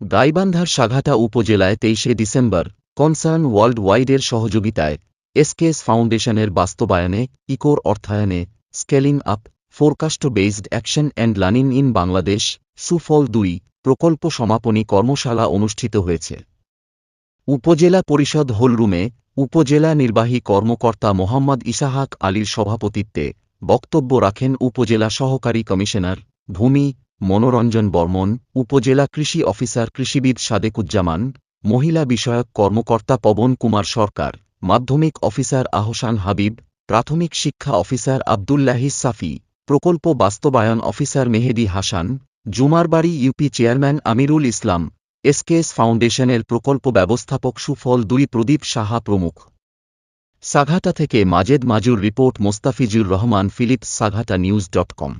গাইবান্ধার সাঘাটা উপজেলায় তেইশে ডিসেম্বর, কনসার্ন ওয়ার্ল্ড ওয়াইডের সহযোগিতায়, এসকেএস ফাউন্ডেশনের বাস্তবায়নে, ইকোর অর্থায়নে, scaling up, forecast based action and learning in Bangladesh, সুফল দুই, প্রকল্প সমাপনী কর্মশালা অনুষ্ঠিত হয়েছে। উপজেলা পরিষদ হলরুমে, উপজেলা নির্বাহী কর্মকর্তা মোহাম্মদ ইসাহাক আলীর সভাপতিত্বে বক্তব্য রাখেন উপজেলা সহকারী কমিশনার ভূমি মনোরঞ্জন বর্মন, উপজেলা কৃষি অফিসার কৃষিবিদ সাদেকুজ্জামান, মহিলা বিষয়ক কর্মকর্তা পবন কুমার সরকার, মাধ্যমিক অফিসার আহসান হাবিব, প্রাথমিক শিক্ষা অফিসার আবদুল্লাহিস সাফি, প্রকল্প বাস্তবায়ন officer Mehedi Hasan, Jumarbari UP chairman Amirul Islam, SKS ফাউন্ডেশনের প্রকল্প ব্যবস্থাপক সুফল দুই প্রদীপ সাহা প্রমুখ। সাঘাটা থেকে Majed Majur report Mostafizur Rahman Philips Saghata news dot com.